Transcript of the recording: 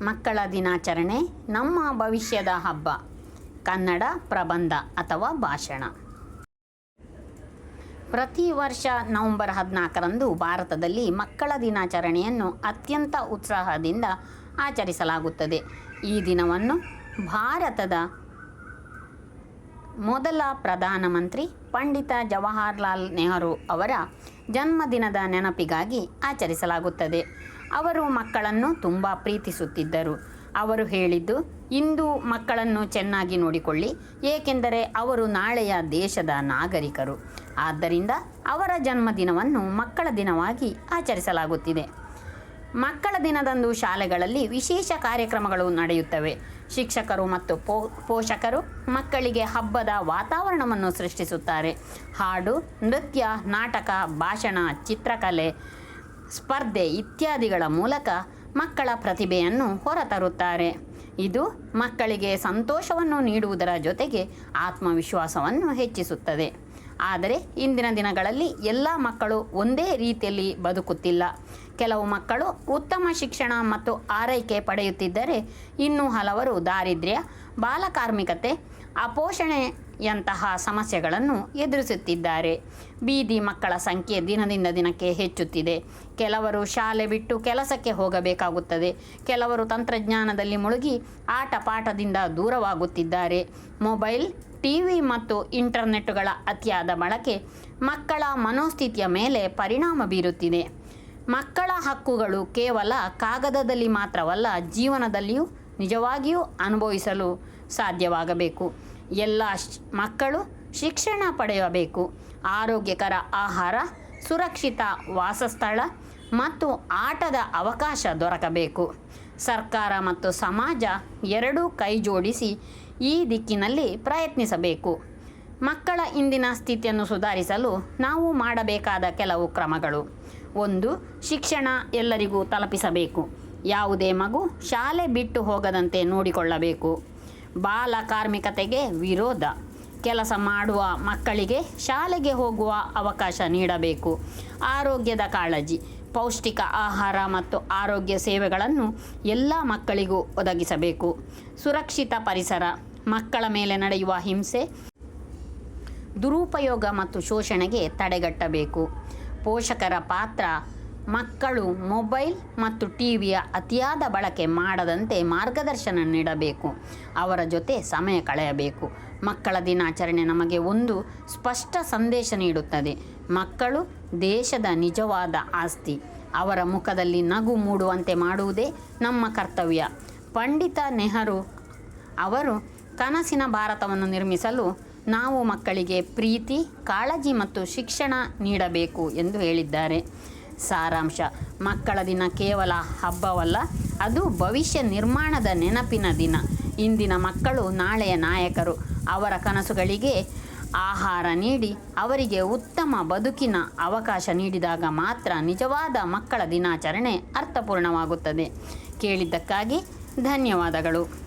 ಮಕ್ಕಳ ದಿನಾಚರಣೆ, ನಮ್ಮ ಭವಿಷ್ಯದ ಹಬ್ಬ, ಕನ್ನಡ ಪ್ರಬಂಧ ಅಥವಾ ಭಾಷಣ. ಪ್ರತಿ ವರ್ಷ ನವೆಂಬರ್ ಹದಿನಾಲ್ಕರಂದು ಭಾರತದಲ್ಲಿ ಮಕ್ಕಳ ದಿನಾಚರಣೆಯನ್ನು ಅತ್ಯಂತ ಉತ್ಸಾಹದಿಂದ ಆಚರಿಸಲಾಗುತ್ತದೆ. ಈ ದಿನವನ್ನು ಭಾರತದ ಮೊದಲ ಪ್ರಧಾನಮಂತ್ರಿ ಪಂಡಿತ ಜವಾಹರ್ಲಾಲ್ ನೆಹರು ಅವರ ಜನ್ಮದಿನದ ನೆನಪಿಗಾಗಿ ಆಚರಿಸಲಾಗುತ್ತದೆ. ಅವರು ಮಕ್ಕಳನ್ನು ತುಂಬ ಪ್ರೀತಿಸುತ್ತಿದ್ದರು. ಅವರು ಹೇಳಿದ್ದು, ಇಂದು ಮಕ್ಕಳನ್ನು ಚೆನ್ನಾಗಿ ನೋಡಿಕೊಳ್ಳಿ, ಏಕೆಂದರೆ ಅವರು ನಾಳೆಯ ದೇಶದ ನಾಗರಿಕರು. ಆದ್ದರಿಂದ ಅವರ ಜನ್ಮದಿನವನ್ನು ಮಕ್ಕಳ ದಿನವಾಗಿ ಆಚರಿಸಲಾಗುತ್ತಿದೆ. ಮಕ್ಕಳ ದಿನದಂದು ಶಾಲೆಗಳಲ್ಲಿ ವಿಶೇಷ ಕಾರ್ಯಕ್ರಮಗಳು ನಡೆಯುತ್ತವೆ. ಶಿಕ್ಷಕರು ಮತ್ತು ಪೋ, ಪೋಷಕರು ಮಕ್ಕಳಿಗೆ ಹಬ್ಬದ ವಾತಾವರಣವನ್ನು ಸೃಷ್ಟಿಸುತ್ತಾರೆ. ಹಾಡು, ನೃತ್ಯ, ನಾಟಕ, ಭಾಷಣ, ಚಿತ್ರಕಲೆ ಸ್ಪರ್ಧೆ ಇತ್ಯಾದಿಗಳ ಮೂಲಕ ಮಕ್ಕಳ ಪ್ರತಿಭೆಯನ್ನು ಹೊರತರುತ್ತಾರೆ. ಇದು ಮಕ್ಕಳಿಗೆ ಸಂತೋಷವನ್ನು ನೀಡುವುದರ ಜೊತೆಗೆ ಆತ್ಮವಿಶ್ವಾಸವನ್ನು ಹೆಚ್ಚಿಸುತ್ತದೆ. ಆದರೆ ಇಂದಿನ ದಿನಗಳಲ್ಲಿ ಎಲ್ಲ ಮಕ್ಕಳು ಒಂದೇ ರೀತಿಯಲ್ಲಿ ಬದುಕುತ್ತಿಲ್ಲ. ಕೆಲವು ಮಕ್ಕಳು ಉತ್ತಮ ಶಿಕ್ಷಣ ಮತ್ತು ಆರೈಕೆ ಪಡೆಯುತ್ತಿದ್ದರೆ ಇನ್ನೂ ಹಲವರು ದಾರಿದ್ರ್ಯ, ಬಾಲಕಾರ್ಮಿಕತೆ ಅಪೋಷಣೆಯಂತಹ ಸಮಸ್ಯೆಗಳನ್ನು ಎದುರಿಸುತ್ತಿದ್ದಾರೆ. ಬೀದಿ ಮಕ್ಕಳ ಸಂಖ್ಯೆ ದಿನದಿಂದ ದಿನಕ್ಕೆ ಹೆಚ್ಚುತ್ತಿದೆ. ಕೆಲವರು ಶಾಲೆ ಬಿಟ್ಟು ಕೆಲಸಕ್ಕೆ ಹೋಗಬೇಕಾಗುತ್ತದೆ. ಕೆಲವರು ತಂತ್ರಜ್ಞಾನದಲ್ಲಿ ಮುಳುಗಿ ಆಟ ಪಾಠದಿಂದ ದೂರವಾಗುತ್ತಿದ್ದಾರೆ. ಮೊಬೈಲ್, ಟಿವಿ ಮತ್ತು ಇಂಟರ್ನೆಟ್ಗಳ ಅತಿಯಾದ ಬಳಕೆ ಮಕ್ಕಳ ಮನೋಸ್ಥಿತಿಯ ಮೇಲೆ ಪರಿಣಾಮ ಬೀರುತ್ತಿದೆ. ಮಕ್ಕಳ ಹಕ್ಕುಗಳು ಕೇವಲ ಕಾಗದದಲ್ಲಿ ಮಾತ್ರವಲ್ಲ, ಜೀವನದಲ್ಲಿಯೂ ನಿಜವಾಗಿಯೂ ಅನುಭವಿಸಲು ಸಾಧ್ಯವಾಗಬೇಕು. ಎಲ್ಲ ಮಕ್ಕಳು ಶಿಕ್ಷಣ ಪಡೆಯಬೇಕು. ಆರೋಗ್ಯಕರ ಆಹಾರ, ಸುರಕ್ಷಿತ ವಾಸಸ್ಥಳ ಮತ್ತು ಆಟದ ಅವಕಾಶ ದೊರಕಬೇಕು. ಸರ್ಕಾರ ಮತ್ತು ಸಮಾಜ ಎರಡೂ ಕೈ ಜೋಡಿಸಿ ಈ ದಿಕ್ಕಿನಲ್ಲಿ ಪ್ರಯತ್ನಿಸಬೇಕು. ಮಕ್ಕಳ ಇಂದಿನ ಸ್ಥಿತಿಯನ್ನು ಸುಧಾರಿಸಲು ನಾವು ಮಾಡಬೇಕಾದ ಕೆಲವು ಕ್ರಮಗಳು. ಒಂದು, ಶಿಕ್ಷಣ ಎಲ್ಲರಿಗೂ ತಲುಪಿಸಬೇಕು. ಯಾವುದೇ ಮಗು ಶಾಲೆ ಬಿಟ್ಟು ಹೋಗದಂತೆ ನೋಡಿಕೊಳ್ಳಬೇಕು. ಬಾಲ ಕಾರ್ಮಿಕತೆಗೆ ವಿರೋಧ. ಕೆಲಸ ಮಾಡುವ ಮಕ್ಕಳಿಗೆ ಶಾಲೆಗೆ ಹೋಗುವ ಅವಕಾಶ ನೀಡಬೇಕು. ಆರೋಗ್ಯದ ಕಾಳಜಿ, ಪೌಷ್ಟಿಕ ಆಹಾರ ಮತ್ತು ಆರೋಗ್ಯ ಸೇವೆಗಳನ್ನು ಎಲ್ಲ ಮಕ್ಕಳಿಗೂ ಒದಗಿಸಬೇಕು. ಸುರಕ್ಷಿತ ಪರಿಸರ, ಮಕ್ಕಳ ಮೇಲೆ ನಡೆಯುವ ಹಿಂಸೆ, ದುರುಪಯೋಗ ಮತ್ತು ಶೋಷಣೆಗೆ ತಡೆಗಟ್ಟಬೇಕು. ಪೋಷಕರ ಪಾತ್ರ ಮಕ್ಕಳು ಮೊಬೈಲ್ ಮತ್ತು ಟಿವಿಯ ಅತಿಯಾದ ಬಳಕೆ ಮಾಡದಂತೆ ಮಾರ್ಗದರ್ಶನ ನೀಡಬೇಕು. ಅವರ ಜೊತೆ ಸಮಯ ಕಳೆಯಬೇಕು. ಮಕ್ಕಳ ದಿನಾಚರಣೆ ನಮಗೆ ಒಂದು ಸ್ಪಷ್ಟ ಸಂದೇಶ ನೀಡುತ್ತದೆ. ಮಕ್ಕಳು ದೇಶದ ನಿಜವಾದ ಆಸ್ತಿ. ಅವರ ಮುಖದಲ್ಲಿ ನಗು ಮೂಡುವಂತೆ ಮಾಡುವುದೇ ನಮ್ಮ ಕರ್ತವ್ಯ. ಪಂಡಿತ ನೆಹರು ಅವರು ಕನಸಿನ ಭಾರತವನ್ನು ನಿರ್ಮಿಸಲು ನಾವು ಮಕ್ಕಳಿಗೆ ಪ್ರೀತಿ, ಕಾಳಜಿ ಮತ್ತು ಶಿಕ್ಷಣ ನೀಡಬೇಕು ಎಂದು ಹೇಳಿದ್ದಾರೆ. ಸಾರಾಂಶ. ಮಕ್ಕಳ ದಿನ ಕೇವಲ ಹಬ್ಬವಲ್ಲ, ಅದು ಭವಿಷ್ಯ ನಿರ್ಮಾಣದ ನೆನಪಿನ ದಿನ. ಇಂದಿನ ಮಕ್ಕಳು ನಾಳೆಯ ನಾಯಕರು. ಅವರ ಕನಸುಗಳಿಗೆ ಆಹಾರ ನೀಡಿ, ಅವರಿಗೆ ಉತ್ತಮ ಬದುಕಿನ ಅವಕಾಶ ನೀಡಿದಾಗ ಮಾತ್ರ ನಿಜವಾದ ಮಕ್ಕಳ ದಿನಾಚರಣೆ ಅರ್ಥಪೂರ್ಣವಾಗುತ್ತದೆ. ಕೇಳಿದ್ದಕ್ಕಾಗಿ ಧನ್ಯವಾದಗಳು.